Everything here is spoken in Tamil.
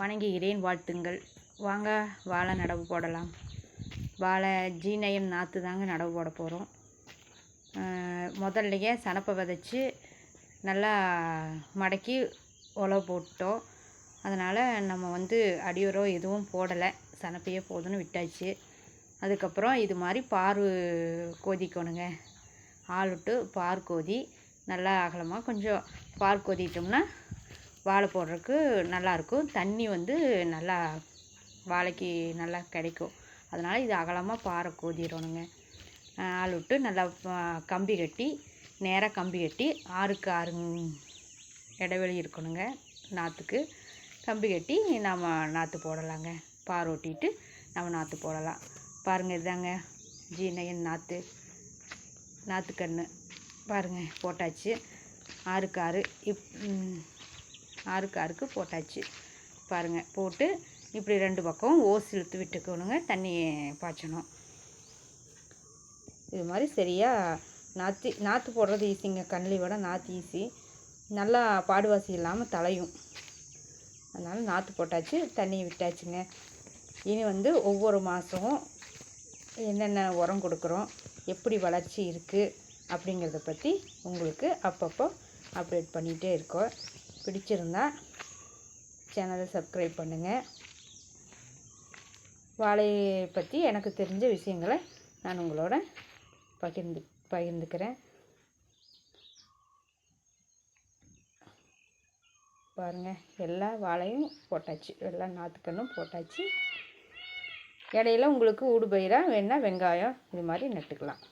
வணங்குகிறேன் வாழ்த்துங்கள். வாங்க வாழை நடவு போடலாம். வாழை ஜீனயம் நாற்று தாங்க நடவு போட போகிறோம் முதல்லையே சனப்பை விதைச்சி நல்லா மடக்கி உழவு போட்டோம். அதனால் நம்ம வந்து அடியோரோ எதுவும் போடலை. சனப்பையே போதும்னு விட்டாச்சு. அதுக்கப்புறம் இது மாதிரி பார் கோதிக்கணுங்க. ஆள் விட்டு பார் கோதி நல்லா அகலமாக கொஞ்சம் பார் கொதிட்டோம்னா வாழை போடுறதுக்கு நல்லாயிருக்கும். தண்ணி வந்து நல்லா வாழைக்கு நல்லா கிடைக்கும். அதனால் இது அகலமாக பாறை கோதிடணுங்க ஆள் விட்டு நல்லா கம்பி கட்டி நேராக கம்பி கட்டி ஆறுக்கு ஆறு இடைவெளி இருக்கணுங்க நாற்றுக்கு கம்பி கட்டி நாம் நாற்று போடலாங்க. பார் ஓட்டிட்டு நம்ம நாற்று போடலாம். பாருங்கள் இதுதாங்க ஜீனயன் நாற்று நாற்றுக்கன்று பாருங்கள் போட்டாச்சு. ஆறுக்கு ஆறு இப் ஆறுக்கு ஆறுக்கு போட்டாச்சு. பாருங்கள் போட்டு இப்படி ரெண்டு பக்கம் ஓஸ் இழுத்து விட்டுக்கணுங்க தண்ணி பாய்ச்சணும். இது மாதிரி சரியாக நாற்று நாற்று போடுறது ஈஸிங்க கண்ணிலி விட நாற்று ஈஸி. நல்லா பாடுவாசி இல்லாமல் தலையும். அதனால் நாற்று போட்டாச்சு தண்ணியை விட்டாச்சுங்க. இனி வந்து ஒவ்வொரு மாதமும் என்னென்ன உரம் கொடுக்குறோம் எப்படி வளர்ச்சி இருக்குது அப்படிங்கிறத பற்றி உங்களுக்கு அப்பப்போ அப்டேட் பண்ணிகிட்டே இருக்கோம். பிடிச்சிருந்தா சேனலை சப்ஸ்கிரைப் பண்ணுங்கள் வாழையை பற்றி எனக்கு தெரிஞ்ச விஷயங்களை நான் உங்களோட பகிர்ந்து பகிர்ந்துக்கிறேன். பாருங்கள் எல்லா வாழையும் போட்டாச்சு. எல்லா நாற்றுக்கண்ணும் போட்டாச்சு. இடையில உங்களுக்கு ஊடுபயிராக வேணால் வெங்காயம் இது மாதிரி நட்டுக்கலாம்.